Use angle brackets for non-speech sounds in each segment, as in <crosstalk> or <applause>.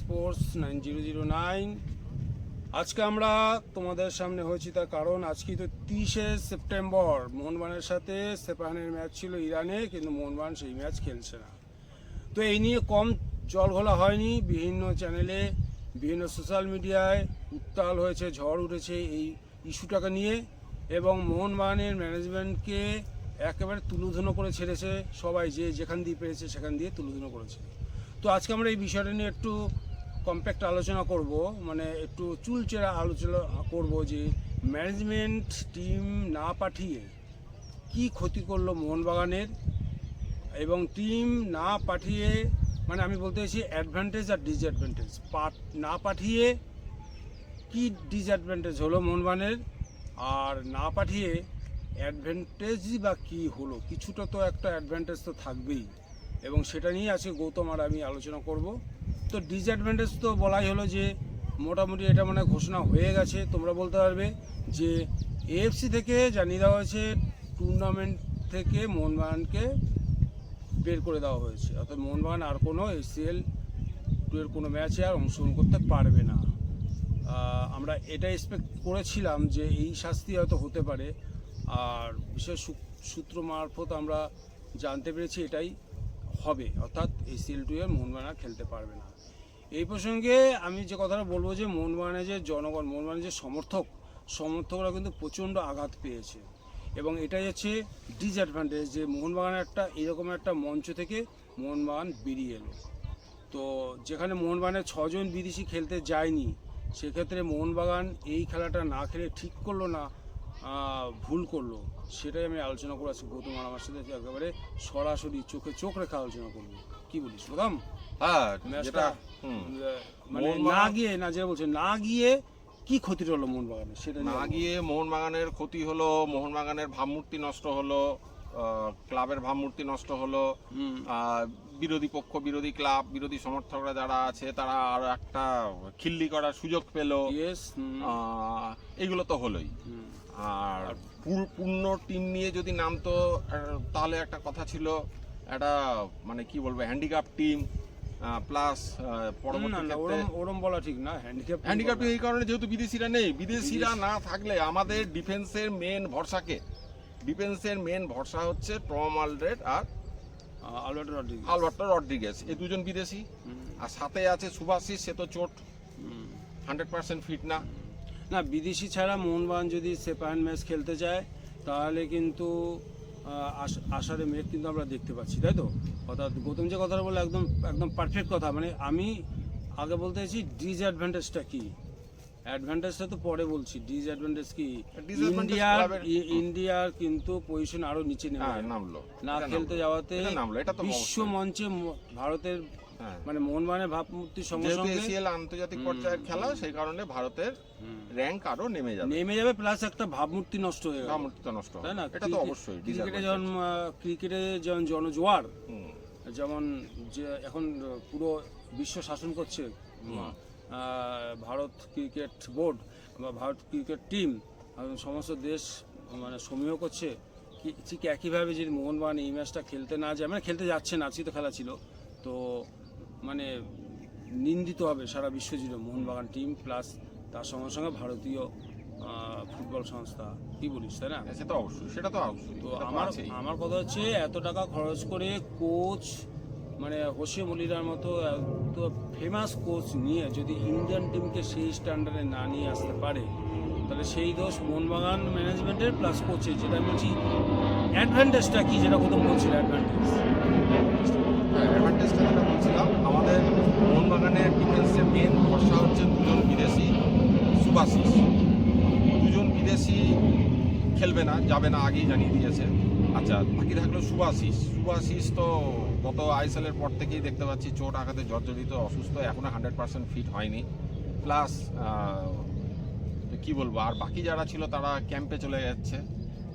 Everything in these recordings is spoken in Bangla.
Sports nine zero zero nine আজকে আমরা তোমাদের সামনে হয়েছি তার কারণ, আজকে তো তিরিশে সেপ্টেম্বর। মোহনবানের সাথে সেপাহানের ম্যাচ ছিল ইরানে, কিন্তু মোহনবান সেই ম্যাচ খেলছে না। তো এই নিয়ে কম জল ঘোলা হয়নি। বিভিন্ন চ্যানেলে, বিভিন্ন সোশ্যাল মিডিয়ায় উত্তাল হয়েছে, ঝড় উঠেছে এই ইস্যুটাকে নিয়ে। এবং মোহনবাগানের ম্যানেজমেন্টকে একেবারে তুলোধুনো করে ছেড়েছে সবাই, যে যেখান দিয়ে পেরেছে সেখান দিয়ে তুলোধুনো করেছে। তো আজকে আমরা এই বিষয়টা নিয়ে একটু কম্প্যাক্ট আলোচনা করব মানে একটু চুলচেরা আলোচনা করব যে ম্যানেজমেন্ট টিম না পাঠিয়ে কি ক্ষতি করল মোহনবাগানের এবং টিম না পাঠিয়ে মানে আমি বলতে চাইছি অ্যাডভান্টেজ আর ডিসঅ্যাডভান্টেজ পাঠ, না পাঠিয়ে কি ডিসঅ্যাডভান্টেজ হলো মোহনবাগানের আর না পাঠিয়ে অ্যাডভান্টেজই বা কি হলো? কিছুটা তো একটা অ্যাডভান্টেজ তো থাকবেই। এবং সেটা নিয়ে আজকে গৌতম আর আমি আলোচনা করব। তো ডিসঅ্যাডভান্টেজ তো বলাই হলো যে, মোটামুটি এটা মানে ঘোষণা হয়ে গেছে। তোমরা বলতে পারবে যে এএফসি থেকে জানিয়ে দেওয়া হয়েছে টুর্নামেন্ট থেকে মোহনবাগানকে বের করে দেওয়া হয়েছে। অর্থাৎ মোহনবাগান আর কোনো এসিএল এর কোনো ম্যাচে আর অংশগ্রহণ করতে পারবে না। আমরা এটা এক্সপেক্ট করেছিলাম যে এই শাস্তি হয়তো হতে পারে। আর বিশেষ সূত্র মারফত আমরা জানতে পেরেছি এটাই। হবে, অর্থাৎ এসিএল টু এর মোহনবাগান খেলতে পারবে না। এই প্রসঙ্গে আমি যে কথাটা বলব যে মোহনবাগানের যে জনগণ, মোহনবাগানের যে সমর্থক, সমর্থকরা কিন্তু প্রচণ্ড আঘাত পেয়েছে। এবং এটাই হচ্ছে ডিসঅ্যাডভান্টেজ যে মোহনবাগানের একটা এরকম একটা মঞ্চ থেকে মোহনবাগান বেরিয়ে এলো। তো যেখানে মোহনবাগানের ছজন বিদেশি খেলতে যায়নি, সেক্ষেত্রে মোহনবাগান এই খেলাটা না খেলে ঠিক করল না ভুল করল সেটাই আমি আলোচনা করে আছি গৌতম আর আমার সাথে একেবারে সরাসরি চোখে চোখ রেখে আলোচনা করব। কি বলিস প্রথম? হ্যাঁ মানে না গিয়ে না যেটা বলছে না গিয়ে কি ক্ষতিটা হলো মোহনবাগানের সেটা না। গিয়ে মোহনবাগানের ক্ষতি হলো মোহনবাগানের ভাবমূর্তি নষ্ট হলো ক্লাবের ভাবমূর্তি নষ্ট হলো বিরোধী পক্ষ বিরোধী ক্লাব বিরোধী সমর্থকরা যারা আছে তারা আর একটা খিল্লি করার সুযোগ পেল। এগুলো তো হলোই। আর পুর- পূর্ণ টিম নিয়ে যদি নামতো তাহলে একটা কথা ছিল একটা মানে কি বলব হ্যান্ডিক্যাপ টিম প্লাস ওরম বলা ঠিক না হ্যান্ডিক্যাপ হ্যান্ডিক্যাপ এই কারণে যেহেতু বিদেশিরা নেই বিদেশিরা না থাকলে আমাদের ডিফেন্সের মেন ভরসাকে ডিফেন্সের মেন ভরসা হচ্ছে টম আলড্রেড আর আলবার্টো রড্রিগেস এই দুজন বিদেশি। আর সাথে আছে সুভাষিস সে তো চোট। হান্ড্রেড পার্সেন্ট ফিট না। না বিদেশি ছাড়া মোহনবাগান যদি সেপাহান ম্যাচ খেলতে যায় তাহলে কিন্তু আশারে মেঘ কিন্তু আমরা দেখতে পাচ্ছি তাই তো? অর্থাৎ গৌতম যে কথাটা বলে একদম একদম পারফেক্ট কথা। মানে আমি আগে বলতে চাইছি ডিসঅ্যাডভান্টেজটা কি? অ্যাডভান্টেজটা তো পরে বলছি ডিসঅ্যাডভান্টেজ কি? ইন্ডিয়ার ইন্ডিয়ার কিন্তু পজিশন আরও নিচে নেমে হ্যাঁ নামলো। না খেলতে যাওয়াতে নামলো বিশ্ব মঞ্চে ভারতের হ্যাঁ। মানে মোহনবাগানের ভাবমূর্তির সঙ্গে সঙ্গে এসিএল আন্তর্জাতিক পর্যায়ের খেলা সেই কারণে ভারতের র্যাঙ্ক আরও নেমে যাবে। নেমে যাবে প্লাস একটা ভাবমূর্তি নষ্ট হয়ে গেল। ভাবমূর্তিটা নষ্ট। হবে তাই না? এটা তো অবশ্যই ক্রিকেটে। যেমন ক্রিকেটে যেমন জনজোয়ার যেমন যে এখন পুরো বিশ্ব শাসন করছে ভারত ক্রিকেট বোর্ড বা ভারত ক্রিকেট টিম সমস্ত দেশ মানে সমীহ করছে। কি- ঠিক একইভাবে যদি মোহনবাগান এই ম্যাচটা খেলতে না যায় মানে খেলতে যাচ্ছে না আজকে তো খেলা ছিল। তো মানে নিন্দিত হবে সারা বিশ্ব জুড়ে মোহনবাগান টিম প্লাস তার সঙ্গে সঙ্গে ভারতীয় ফুটবল সংস্থা। কি বলিস তাই না? সেটা তো অবশ্যই সেটা তো অবশ্যই তো আমার আমার কথা হচ্ছে এত টাকা খরচ করে কোচ মানে হোসে মলিরার মতো এত ফেমাস কোচ নিয়ে যদি ইন্ডিয়ান টিমকে সেই স্ট্যান্ডার্ডে না নিয়ে আসতে পারে, তাহলে সেই দোষ মোহনবাগান ম্যানেজমেন্টের প্লাস কোচের যেটা আমি বলছি অ্যাডভান্টেজটা কি যেটা কোথাও বলছিল অ্যাডভান্টেজ অ্যাডভান্টেজটা যেটা বলছিলাম, আমাদের মোহনবাগানের ডিফেন্সের মেন ভরসা হচ্ছে দুজন বিদেশি সুভাশিস দুজন বিদেশি খেলবে না, যাবে না, আগেই জানিয়ে দিয়েছে। আচ্ছা বাকি থাকল সুভাশিস সুভাশিস তো গত আইএসএলের পর থেকেই দেখতে পাচ্ছি চোট আঘাতে জর্জরিত অসুস্থ এখনও হান্ড্রেড পার্সেন্ট ফিট হয়নি। প্লাস কি বলব আর বাকি যারা ছিল তারা ক্যাম্পে চলে যাচ্ছে।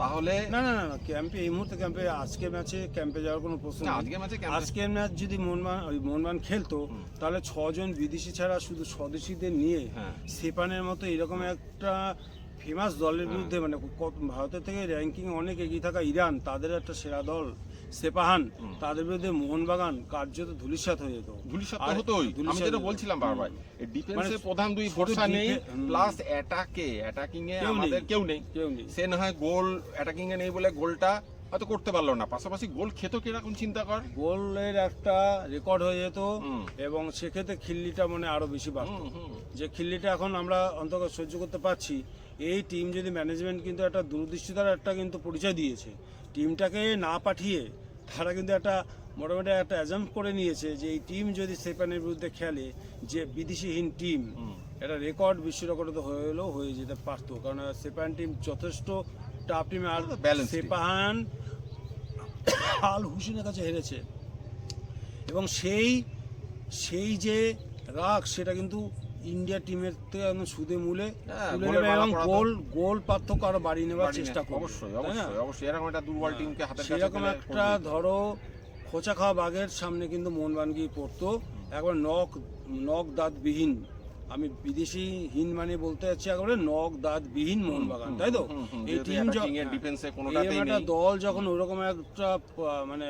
তাহলে না না না ক্যাম্পে এই মুহূর্তে ক্যাম্পে আজকে ম্যাচে ক্যাম্পে যাওয়ার কোনো প্রশ্ন। আজকে ম্যাচে আজকের ম্যাচ যদি মোহনবাগান ওই মনমান খেলতো তাহলে ছজন বিদেশি ছাড়া শুধু স্বদেশিদের নিয়ে হ্যাঁ। সেপানের মতো এরকম একটা ফেমাস দলের বিরুদ্ধে মানে ভারতের থেকে র্যাঙ্কিং অনেক এগিয়ে থাকা ইরান তাদের একটা সেরা দল। সেপাহান তাদের বিরুদ্ধে মোহনবাগান কার্যত ধুলিসাত হয়ে যেত। ধুলিসাত আর তো হতোই। আমি ধুলিসাৎ যেটা বলছিলাম বারবার ডিফেন্সে মানে প্রধান দুই ভরসা নেই প্লাস অ্যাটাকে অ্যাটাকিং এ আমাদের কেউ নেই। কেউ নেই। সে না হয় গোল অ্যাটাকিং এ নেই বলে গোলটা হয়তো করতে পারল না। পাশাপাশি গোল খেতো কীরকম চিন্তা কর। গোলের একটা রেকর্ড হয়ে যেত এবং সেক্ষেত্রে খিল্লিটা মানে আরও বেশি বাড়ত। যে খিল্লিটা এখন আমরা অন্তত সহ্য করতে পারছি এই টিম যদি ম্যানেজমেন্ট কিন্তু একটা দূরদৃষ্টিতার একটা কিন্তু পরিচয় দিয়েছে টিমটাকে না পাঠিয়ে তারা কিন্তু একটা মোটামুটি একটা অ্যাজাম করে নিয়েছে যে এই টিম যদি সেপানের বিরুদ্ধে খেলে যে বিদেশিহীন টিম। এটা রেকর্ড বিশ্ব রেকর্ড তো হলেও হয়ে যেতে পারতো কারণ সেপান টিম যথেষ্ট টাফ টিম আর। সেপাহান আল হুসেনের কাছে হেরেছে এবং সেই সেই যে রাগ সেটা কিন্তু ইন্ডিয়া টিমের থেকে একদম সুদে মূলে হ্যাঁ, এবং গোল গোল পার্থক্য আরও বাড়িয়ে নেওয়ার চেষ্টা করবে। অবশ্যই অবশ্যই অবশ্যই। এরকম একটা দুর্বল টিমকে হাতের সেরকম একটা ধরো খোঁচা খাওয়া বাঘের সামনে কিন্তু মোহনবাগান গিয়ে পড়তো একবার নখ নখ দাঁতবিহীন আমি বিদেশি বিদেশিহীন মানে বলতে যাচ্ছি একেবারে নখ দাঁত দাঁতবিহীন মোহনবাগান তাই তো? এই টিম একটা দল যখন ওরকম একটা মানে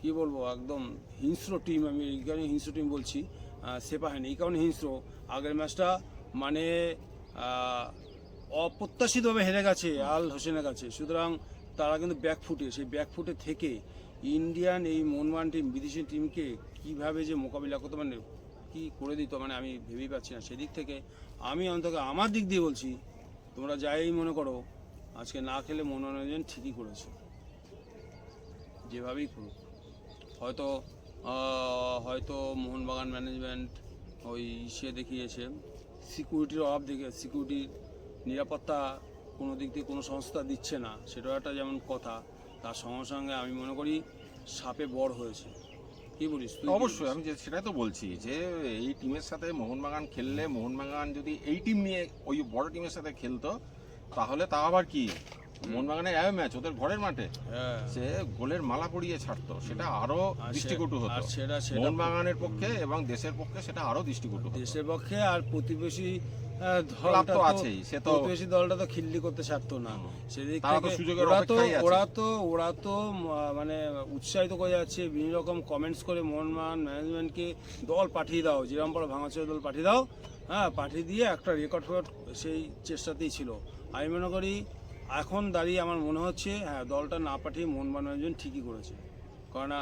কি বলব একদম হিংস্র টিম আমি হিংস্র টিম বলছি। আহ, সেপাহানি এই কারণে হিংস্র। আগের ম্যাচটা মানে অপ্রত্যাশিতভাবে হেরে গেছে আল হোসেনের কাছে। সুতরাং তারা কিন্তু ব্যাকফুটে সেই ব্যাকফুটে থেকে ইন্ডিয়ান এই মনমান টিম বিদেশি টিমকে কীভাবে যে মোকাবিলা করতে মানে কি করে দিত মানে আমি ভেবেই পাচ্ছি না। সেদিক থেকে আমি অন্তত আমার দিক দিয়ে বলছি তোমরা যাই মনে করো আজকে না খেলে মনোরঞ্জন ঠিকই করেছে। যেভাবেই করুক। হয়তো হয়তো মোহনবাগান ম্যানেজমেন্ট ওই সে দেখিয়েছে। সিকিউরিটির অভাব দেখে সিকিউরিটির নিরাপত্তা কোনো দিক দিয়ে কোনো সংস্থা দিচ্ছে না সেটাও একটা যেমন কথা তার সঙ্গে সঙ্গে আমি মনে করি সাপে বড় হয়েছে। কি বলিস অবশ্যই আমি যে সেটাই তো বলছি যে এই টিমের সাথে মোহনবাগান খেললে মোহনবাগান যদি এই টিম নিয়ে ওই বড় টিমের সাথে খেলতো তাহলে তা আবার কি? মোহনবাগানের অ্যাওয়ে ম্যাচ ওদের ঘরের মাঠে। হ্যাঁ। সে গোলের মালা পরিয়ে ছাড়তো সেটা আরও দৃষ্টিকটু হতো। সেটা মোহনবাগানের পক্ষে এবং দেশের পক্ষে সেটা আরও দৃষ্টিকটু দেশের পক্ষে আর প্রতিবেশী দলটা তো তো আছেই সে তো প্রতিবেশী দলটা তো খিল্লি করতে ছাড়তো না। সেদিক থেকে ওরা তো ওরা তো ওরা তো মানে উৎসাহিত করে যাচ্ছে বিভিন্ন রকম কমেন্টস করে মোহনমান ম্যানেজমেন্টকে দল পাঠিয়ে দাও যেরকম ভাঙাচোরা দল পাঠিয়ে দাও। হ্যাঁ পাঠিয়ে দিয়ে একটা রেকর্ড ফেকর্ড সেই চেষ্টাতেই ছিল। আমি মনে করি এখন দাঁড়িয়ে আমার মনে হচ্ছে হ্যাঁ দলটা না পাঠিয়ে মোহনবাগান ম্যানেজমেন্ট ঠিকই করেছে। কেননা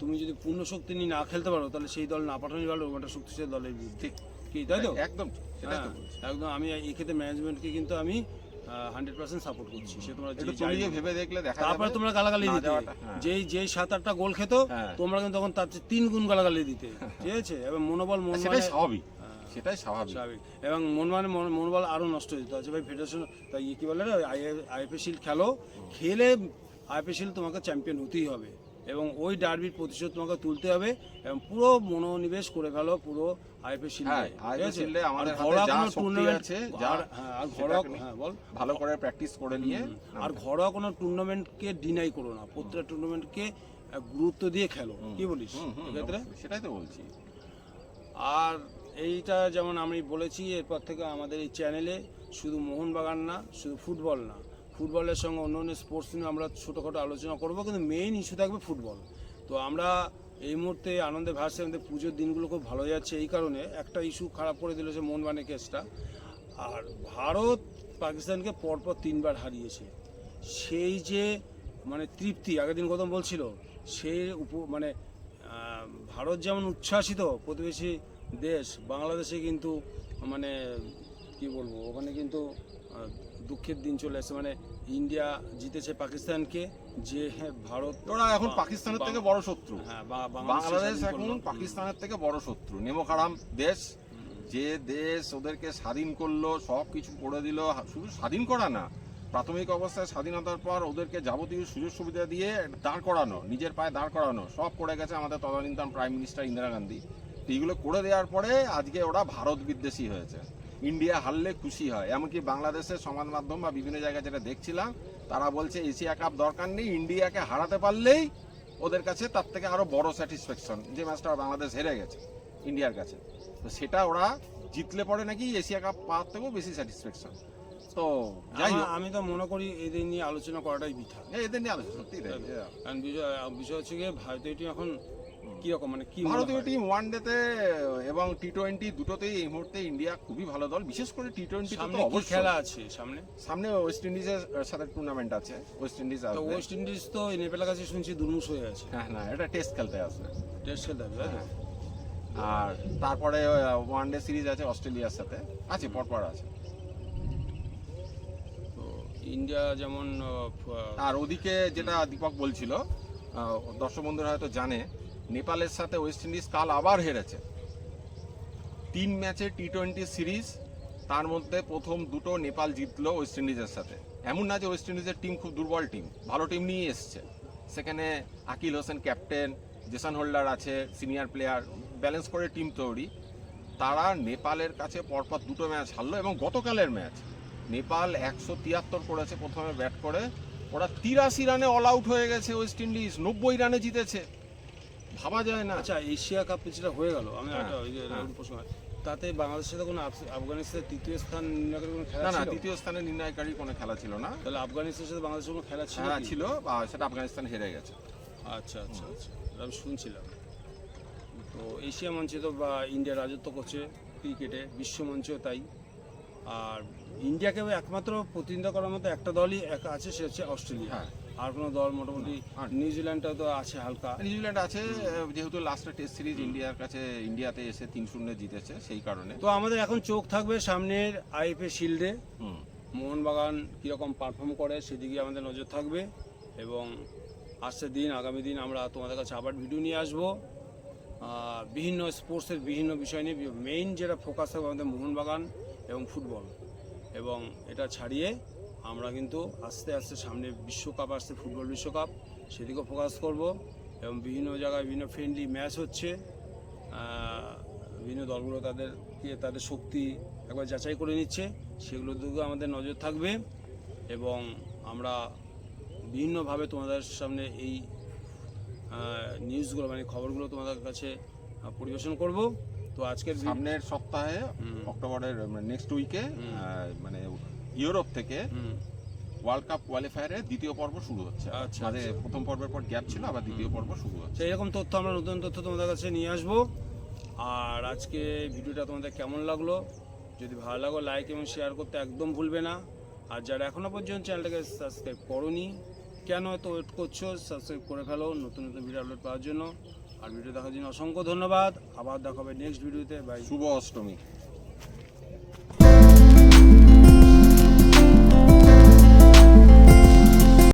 তুমি যদি পূর্ণ শক্তি নিয়ে না খেলতে পারো তাহলে সেই দল না পাঠানোই ভালো ওটা শক্তিশালী দলের বিরুদ্ধে। কি তাই তো? একদম হ্যাঁ, একদম আমি এই ক্ষেত্রে ম্যানেজমেন্টকে কিন্তু আমি হান্ড্রেড পার্সেন্ট সাপোর্ট করছি। সে তোমরা যে। ভেবে দেখলে দেখা তারপরে তোমরা গালাগালি দিতে। হ্যাঁ। যেই যেই সাত আটটা গোল খেত হ্যাঁ। তোমরা কিন্তু তখন তার চেয়ে তিন গুণ গালাগালি দিতে। <laughs> ঠিক আছে? এবং মনোবল মন সেটাই স্বাভাবিক। সেটাই স্বাভাবিক। স্বাভাবিক। এবং মন মানে মন- মনোবল আরও নষ্ট হয়ে যেত আচ্ছা ভাই ফেডারেশন তাই ইয়ে কি বলে আইএফএ শিল্ড খেলো খেলে আইএফএ শিল্ড তোমাকে চ্যাম্পিয়ন হতেই হবে। এবং ওই ডার্বির প্রতিশোধ তোমাকে তুলতে হবে এবং পুরো মনোনিবেশ করে ফেলো পুরো আইএফএ শিল্ডে হ্যাঁ, আমাদের হাতে ঘরোয়া যা কোনো টুর্নামেন্ট আছে, হ্যাঁ আর ঘরোয়া হ্যাঁ বল। ভালো করে প্র্যাকটিস করে নিয়ে আর ঘরোয়া কোনো টুর্নামেন্টকে ডিনাই করো না। প্রত্যেকটা টুর্নামেন্টকে গুরুত্ব দিয়ে খেলো। কি বলিস? সেটাই তো বলছি। আর এইটা যেমন আমি বলেছি, এরপর থেকে আমাদের এই চ্যানেলে শুধু মোহনবাগান না, শুধু ফুটবল না। ফুটবলের সঙ্গে অন্য অন্য স্পোর্টস নিয়ে আমরা ছোটোখাটো আলোচনা করব, কিন্তু মেইন ইস্যু থাকবে ফুটবল। তো আমরা এই মুহূর্তে আনন্দে ভাসছে আমাদের পুজোর দিনগুলো খুব ভালো যাচ্ছে, এই কারণে একটা ইস্যু খারাপ করে দিল সে মোহনবাগানের কেসটা আর ভারত পাকিস্তানকে পরপর তিনবার হারিয়েছে। সেই যে মানে তৃপ্তি, আগের দিন কথা বলছিল সেই উপ মানে ভারত যেমন উচ্ছ্বাসিত প্রতিবেশী দেশ বাংলাদেশে কিন্তু মানে কি বলব ওখানে কিন্তু দুঃখের দিন চলে আসছে মানে ইন্ডিয়া জিতেছে পাকিস্তানকে যে হ্যাঁ, ভারত ওরা এখন পাকিস্তানের থেকে বড় শত্রু। হ্যাঁ বাংলাদেশ এখন পাকিস্তানের থেকে বড় শত্রু। নেমোখারাম দেশ। যে দেশ ওদেরকে স্বাধীন করল সব কিছু করে দিল শুধু স্বাধীন করা না প্রাথমিক অবস্থায় স্বাধীনতার পর ওদেরকে যাবতীয় সুযোগ সুবিধা দিয়ে দাঁড় করানো নিজের পায়ে দাঁড় করানো সব করে গেছে আমাদের তদানীন্তন প্রাইম মিনিস্টার ইন্দিরা গান্ধী। এইগুলো করে দেওয়ার পরে আজকে ওরা ভারত বিদ্বেষী হয়েছে। ইন্ডিয়া হারলে খুশি হয়। এমনকি বাংলাদেশের সংবাদ মাধ্যম বা বিভিন্ন জায়গায় যেটা দেখছিলাম তারা বলছে এশিয়া কাপ দরকার নেই ইন্ডিয়াকে হারাতে পারলেই ওদের কাছে তার থেকে আরও বড় স্যাটিসফ্যাকশন যে ম্যাচটা বাংলাদেশ হেরে গেছে ইন্ডিয়ার কাছে। তো সেটা ওরা জিতলে পরে নাকি এশিয়া কাপ পাওয়ার থেকেও বেশি স্যাটিসফ্যাকশন তো যাই হোক। আমি তো মনে করি এদের নিয়ে আলোচনা করাটাই বৃথা। এই এদের নিয়ে আলোচনা সত্যি কারণ বিষয় হচ্ছে গিয়ে ভারতীয় টিম মানে কি ভারতীয় টিম ওয়ান ডেতে এবং টি টোয়েন্টি দুটোতেই এই মুহূর্তে ইন্ডিয়া খুবই ভালো দল। বিশেষ করে টি টোয়েন্টি সামনে কি খেলা আছে সামনে? সামনে ওয়েস্ট ইন্ডিজের সাথে টুর্নামেন্ট আছে ওয়েস্ট ইন্ডিজ তো ওয়েস্ট ইন্ডিজ তো নেপালের কাছে শুনছি দুর্মুষ হয়ে আছে। হ্যাঁ না এটা টেস্ট খেলতে আসবে। টেস্ট খেলতে হবে তাই তো? আর তারপরে ওয়ান ডে সিরিজ আছে অস্ট্রেলিয়ার সাথে। আছে পরপর আছে। তো ইন্ডিয়া যেমন আর ওদিকে যেটা দীপক বলছিল দর্শক বন্ধুরা হয়তো জানে নেপালের সাথে ওয়েস্ট ইন্ডিজ কাল আবার হেরেছে। তিন ম্যাচে টি টোয়েন্টি সিরিজ, তার মধ্যে প্রথম দুটো নেপাল জিতলো ওয়েস্ট ইন্ডিজের সাথে। এমন না যে ওয়েস্ট ইন্ডিজের টিম খুব দুর্বল টিম, ভালো টিম নিয়ে এসছে। সেখানে Akeal Hosein captain, Jason Holder আছে, সিনিয়র প্লেয়ার, ব্যালেন্স করে টিম তৈরি। তারা নেপালের কাছে পরপর দুটো ম্যাচ হারলো এবং গতকালের ম্যাচ নেপাল একশো তিয়াত্তর করেছে প্রথমে ব্যাট করে। ওরা তিরাশি রানে অল আউট হয়ে গেছে ওয়েস্ট ইন্ডিজ, নব্বই রানে জিতেছে। ভাবা যায় না। আচ্ছা এশিয়া কাপ যেটা হয়ে গেল। আমি হ্যাঁ, একটা ওই যে হ্যাঁ। এরকম প্রশ্ন হয়। তাতে বাংলাদেশের সাথে কোনো আফগানিস্তানের তৃতীয় স্থান নির্ণয় করে কোনো খেলা না না ছিল? দ্বিতীয় স্থানে নির্ণয়কারী কোনো খেলা ছিল না। তাহলে আফগানিস্তানের সাথে বাংলাদেশের কোনো খেলা ছিল হ্যাঁ কি? ছিল বা সেটা আফগানিস্তান হেরে গেছে। আচ্ছা আচ্ছা আচ্ছা। আমি শুনছিলাম। তো এশিয়া মঞ্চে তো বা ইন্ডিয়া রাজত্ব করছে ক্রিকেটে বিশ্ব মঞ্চেও তাই। আর ইন্ডিয়াকে একমাত্র প্রতিনিধিত্ব করার মতো একটা দলই এক আছে সে হচ্ছে অস্ট্রেলিয়া। হ্যাঁ। আর কোনো দল মোটামুটি নিউজিল্যান্ডটাও তো আছে হালকা। নিউজিল্যান্ড আছে যেহেতু লাস্টে টেস্ট সিরিজ ইন্ডিয়ার কাছে ইন্ডিয়াতে এসে তিন শূন্য জিতেছে সেই কারণে। তো আমাদের এখন চোখ থাকবে সামনের আইএফএ শিল্ডে। মোহনবাগান কীরকম পারফর্ম করে সেদিকে আমাদের নজর থাকবে। এবং আসছে দিন আগামী দিন আমরা তোমাদের কাছে আবার ভিডিও নিয়ে আসব। বিভিন্ন স্পোর্টসের বিভিন্ন বিষয় নিয়ে মেইন যেটা ফোকাস থাকবে আমাদের মোহনবাগান এবং ফুটবল এবং এটা ছাড়িয়ে আমরা কিন্তু আস্তে আস্তে সামনে বিশ্বকাপ আসছে ফুটবল বিশ্বকাপ। সেদিকেও ফোকাস করব এবং বিভিন্ন জায়গায় বিভিন্ন ফ্রেন্ডলি ম্যাচ হচ্ছে। বিভিন্ন দলগুলো তাদের তাদের শক্তি একবার যাচাই করে নিচ্ছে। সেগুলোর দিকেও আমাদের নজর থাকবে এবং আমরা বিভিন্নভাবে তোমাদের সামনে এই নিউজগুলো মানে খবরগুলো তোমাদের কাছে পরিবেশন করব। তো আজকের সামনের সপ্তাহে। অক্টোবরের নেক্সট উইকে মানে ইউরোপ থেকে ওয়ার্ল্ড কাপ কোয়ালিফায়ারের দ্বিতীয় পর্ব শুরু হচ্ছে। আচ্ছা, মানে আচ্ছা। প্রথম পর্বের পর গ্যাপ ছিল আবার দ্বিতীয় পর্ব শুরু হচ্ছে। এরকম তথ্য আমরা নতুন তথ্য তোমাদের কাছে নিয়ে আসব। আর আজকে ভিডিওটা তোমাদের কেমন লাগল? যদি ভালো লাগো লাইক এবং শেয়ার করতে একদম ভুলবে না। আর যারা এখনও পর্যন্ত চ্যানেলটাকে সাবস্ক্রাইব করোনি কেন এত ওয়েট করছ? সাবস্ক্রাইব করে ফেলো নতুন নতুন ভিডিও আপলোড পাওয়ার জন্য। আর ভিডিও দেখার জন্য অসংখ্য ধন্যবাদ। আবার দেখা হবে নেক্সট ভিডিওতে বাই শুভ অষ্টমী।